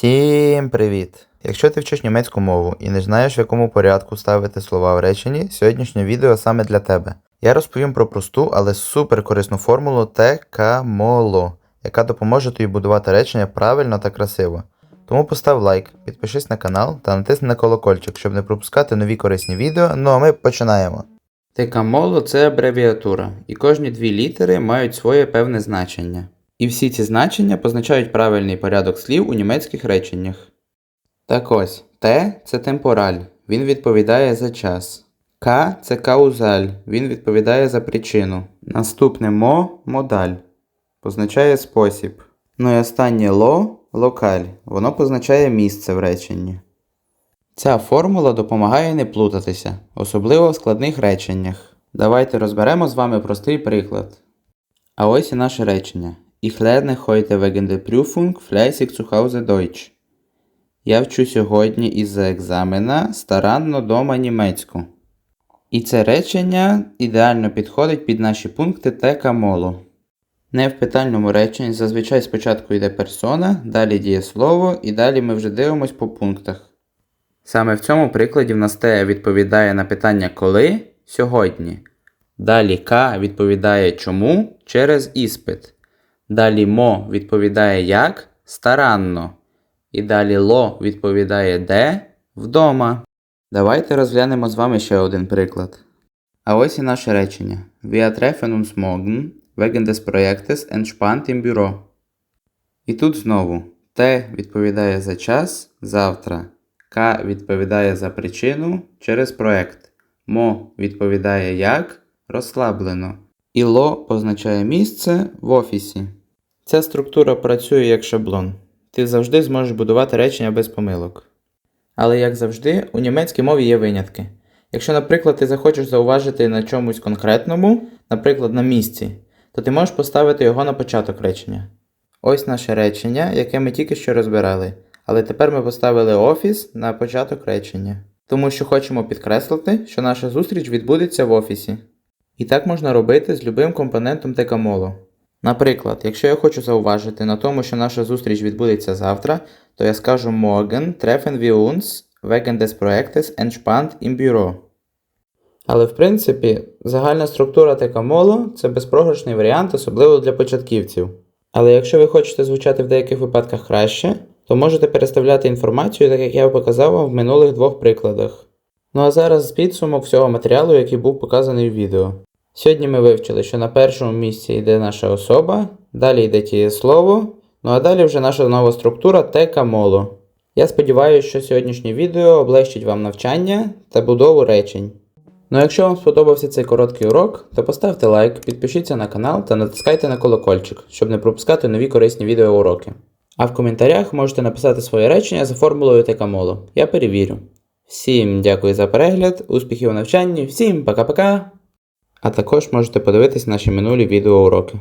Всім привіт! Якщо ти вчиш німецьку мову і не знаєш, в якому порядку ставити слова в реченні, сьогоднішнє відео саме для тебе. Я розповім про просту, але супер корисну формулу ТКМОЛО, яка допоможе тобі будувати речення правильно та красиво. Тому постав лайк, підпишись на канал та натисни на колокольчик, щоб не пропускати нові корисні відео. Ну а ми починаємо. Текамоло це абревіатура, і кожні дві літери мають своє певне значення. І всі ці значення позначають правильний порядок слів у німецьких реченнях. Так ось, Т це темпораль, він відповідає за час. К це каузаль, він відповідає за причину. Наступне мо модаль, позначає спосіб. Ну і останнє ло локаль, воно позначає місце в реченні. Ця формула допомагає не плутатися, особливо в складних реченнях. Давайте розберемо з вами простий приклад. А ось і наше речення. Ich lerne heute wegen der Prüfung fleißig zu Hause Deutsch. Я вчу сьогодні із-за екзамена старанно дома німецьку. І це речення ідеально підходить під наші пункти тека молу. Не в питальному реченні зазвичай спочатку йде персона, далі дієслово і далі ми вже дивимось по пунктах. Саме в цьому прикладі в нас те відповідає на питання коли сьогодні. Далі К відповідає чому через іспит. Далі мо відповідає як старанно. І далі ло відповідає де вдома. Давайте розглянемо з вами ще один приклад. А ось і наше речення. Wir treffen uns morgen wegen des Projektes entspannt im Büro. І тут знову Т відповідає за час завтра. К відповідає за причину через проект. Мо відповідає як розслаблено. І ло позначає місце в офісі. Ця структура працює як шаблон. Ти завжди зможеш будувати речення без помилок. Але як завжди, у німецькій мові є винятки. Якщо, наприклад, ти захочеш зауважити на чомусь конкретному, наприклад, на місці, то ти можеш поставити його на початок речення. Ось наше речення, яке ми тільки що розбирали. Але тепер ми поставили офіс на початок речення, тому що хочемо підкреслити, що наша зустріч відбудеться в офісі. І так можна робити з любим компонентом текамолу. Наприклад, якщо я хочу зауважити на тому, що наша зустріч відбудеться завтра, то я скажу morgen treffen wir uns wegen des Projektes entspannt im Büro. Але в принципі, загальна структура текамолу це безпрограшний варіант, особливо для початківців. Але якщо ви хочете звучати в деяких випадках краще, то можете переставляти інформацію, так як я показав вам в минулих двох прикладах. Ну а зараз підсумок всього матеріалу, який був показаний в відео. Сьогодні ми вивчили, що на першому місці йде наша особа, далі йде дієслово, ну а далі вже наша нова структура тека моло. Я сподіваюся, що сьогоднішнє відео облегчить вам навчання та будову речень. Ну а якщо вам сподобався цей короткий урок, то поставте лайк, підпишіться на канал та натискайте на колокольчик, щоб не пропускати нові корисні відеоуроки. А в коментарях можете написати своє речення за формулою Текамоло. Я перевірю. Всім дякую за перегляд, успіхів у навчанні, всім пока-пока! А також можете подивитись наші минулі відеоуроки.